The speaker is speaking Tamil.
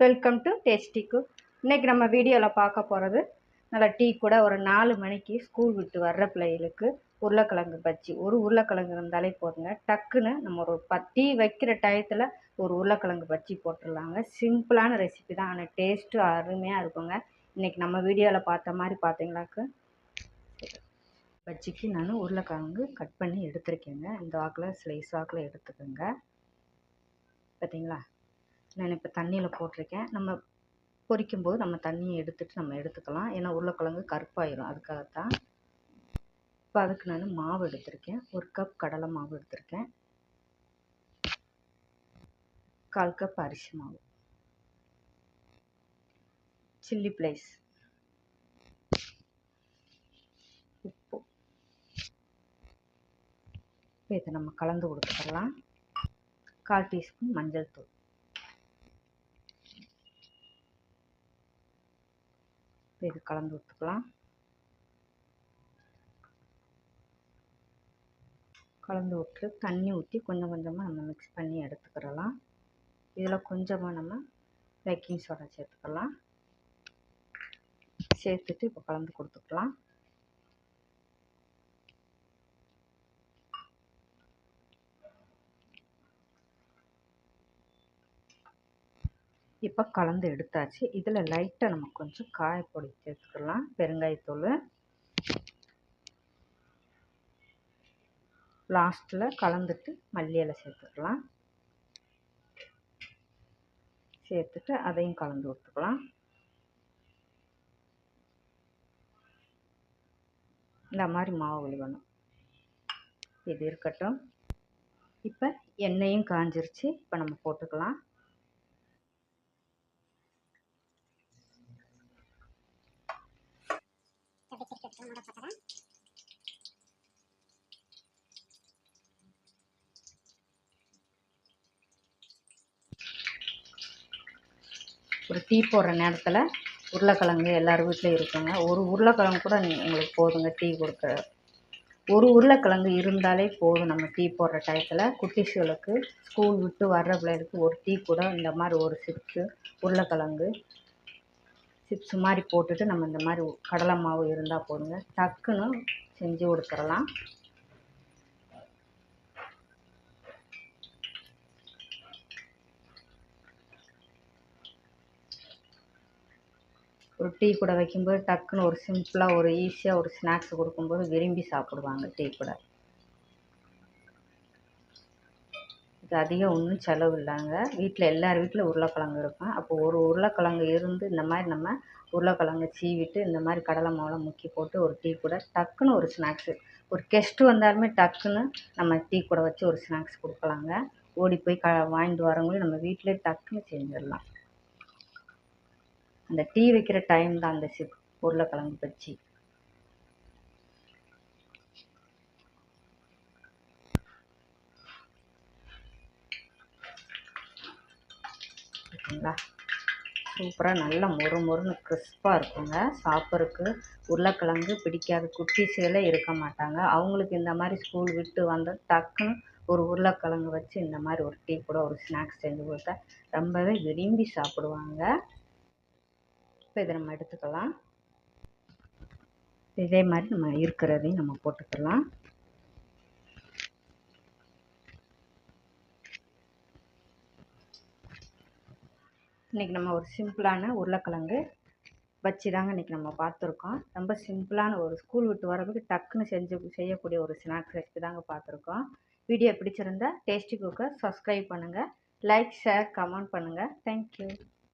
வெல்கம் டு டேஸ்டி குக் இன்றைக்கி நம்ம வீடியோவில் பார்க்க போகிறது நல்லா டீ கூட ஒரு நாலு மணிக்கு ஸ்கூல் விட்டு வர்ற பிள்ளைகளுக்கு உருளைக்கிழங்கு பஜ்ஜி. ஒரு உருளைக்கிழங்கு இருந்தாலே போதுங்க. டக்குன்னு நம்ம ஒரு பத் டீ வைக்கிற டயத்தில் ஒரு உருளைக்கிழங்கு பஜ்ஜி போட்டுடலாங்க. சிம்பிளான ரெசிபி தான். ஆனால் டேஸ்ட்டு அருமையாக இருக்குங்க. இன்றைக்கி நம்ம வீடியோவில் பார்த்த மாதிரி பார்த்தீங்களாக்கு பஜ்ஜிக்கு நான் உருளைக்கிழங்கு கட் பண்ணி எடுத்திருக்கேங்க. இந்த வாக்கில் ஸ்லைஸ் வாக்கில் எடுத்துக்கோங்க. பார்த்தீங்களா? நான் இப்போ தண்ணியில் போட்டிருக்கேன். நம்ம பொரிக்கும் போது நம்ம தண்ணியை எடுத்துட்டு நம்ம எடுத்துக்கலாம். ஏன்னா உருளைக்கிழங்கு கருப்பாயிரும். அதுக்காகத்தான் இப்போ அதுக்கு நான் மாவு எடுத்திருக்கேன். ஒரு கப் கடலை மாவு எடுத்திருக்கேன். கால் கப் அரிசி மாவு. சில்லி பிளேஸ் உப்பு. இப்போ இதை நம்ம கலந்து கொடுத்துக்கலாம் கால் டீஸ்பூன் மஞ்சள் தூள். இது கலந்து விட்டுக்கலாம். கலந்து விட்டு தண்ணி ஊற்றி கொஞ்சம் கொஞ்சமாக நம்ம மிக்ஸ் பண்ணி எடுத்துக்கிறலாம் இதில் கொஞ்சமாக நம்ம பேக்கிங் சோடா சேர்த்துக்கலாம். சேர்த்துட்டு இப்போ கலந்து கொடுத்துக்கலாம். இப்போ கலந்து எடுத்தாச்சு. இதில் லைட்டாக நம்ம கொஞ்சம் காயப்பொடி சேர்த்துக்கலாம் பெருங்காயத்தூள். லாஸ்ட்டில் கலந்துட்டு மல்லி இலை சேர்த்துக்கலாம். சேர்த்துட்டு அதையும் கலந்து விட்டுக்கலாம். இந்த மாதிரி மாவு விழுகணும். இது இருக்கட்டும். இப்போ எண்ணெயும் காஞ்சிருச்சு. இப்போ நம்ம போட்டுக்கலாம். ஒரு டீ போடுற நேரத்தில் உருளைக்கிழங்கு எல்லார் வீட்லேயும் இருக்குங்க. ஒரு உருளைக்கிழங்கு கூட உங்களுக்கு போதுங்க டீ கொடுக்க. ஒரு உருளைக்கிழங்கு இருந்தாலே போதும் நம்ம டீ போடுற டயத்தில். குட்டீஸ்களுக்கு ஸ்கூல் விட்டு வர்ற பிள்ளைகளுக்கு ஒரு டீ கூட இந்த மாதிரி ஒரு சிப்ஸு உருளைக்கிழங்கு சிப்ஸ் மாதிரி போட்டுட்டு நம்ம இந்த மாதிரி கடலை மாவு இருந்தால் போதுங்க. டக்குன்னு செஞ்சு கொடுத்துடலாம். ஒரு டீ கூட வைக்கும்போது டக்குன்னு ஒரு சிம்பிளாக ஒரு ஈஸியாக ஒரு ஸ்நாக்ஸ் கொடுக்கும்போது விரும்பி சாப்பிடுவாங்க டீ கூட. இது அதிகம் ஒன்றும் செலவு இல்லைங்க. வீட்டில் எல்லார் வீட்டில் உருளைக்கிழங்கு இருக்கும். அப்போ ஒரு உருளைக்கிழங்கு இருந்து இந்த மாதிரி நம்ம உருளைக்கிழங்கு சீவிட்டு இந்த மாதிரி கடலை மாவில் முக்கி போட்டு ஒரு டீ கூட டக்குன்னு ஒரு ஸ்நாக்ஸு. ஒரு கெஸ்ட்டு வந்தாலுமே டக்குன்னு நம்ம டீ கூட வச்சு ஒரு ஸ்நாக்ஸ் கொடுக்கலாங்க. ஓடி போய் க வாங்கிட்டு வரவங்களையும் நம்ம வீட்டிலே டக்குன்னு செஞ்சிடலாம். அந்த டீ வைக்கிற டைம் தான் அந்த சி உருளைக்கிழங்கு பஜ்ஜி. ஓகேங்களா சூப்பராக நல்லா மொறு மொறுன்னு கிறிஸ்பாக இருக்குங்க. சாப்பிட்றதுக்கு உருளைக்கிழங்கு பிடிக்காத. குட்டீஸுகளே இருக்க மாட்டாங்க. அவங்களுக்கு இந்த மாதிரி ஸ்கூல் விட்டு வந்து டக்குன்னு ஒரு உருளைக்கிழங்கு வச்சு இந்த மாதிரி ஒரு டீ கூட ஒரு ஸ்நாக்ஸ் செஞ்சு கொடுத்தா ரொம்பவே விரும்பி சாப்பிடுவாங்க. இப்போ இதை நம்ம எடுத்துக்கலாம். இதே மாதிரி நம்ம இருக்கிறதையும் நம்ம போட்டுக்கலாம். இன்றைக்கி நம்ம ஒரு சிம்பிளான உருளைக்கிழங்கு வச்சு தாங்க இன்றைக்கி நம்ம பார்த்துருக்கோம். ரொம்ப சிம்பிளான ஒரு ஸ்கூல் விட்டு வரதுக்கு டக்குன்னு செஞ்சு செய்யக்கூடிய ஒரு ஸ்நாக்ஸ் ரெசிபி தாங்க பார்த்துருக்கோம். வீடியோ பிடிச்சிருந்தா டேஸ்டி குக்கர் சப்ஸ்கிரைப் பண்ணுங்கள் லைக் ஷேர் கமெண்ட் பண்ணுங்கள் தேங்க்யூ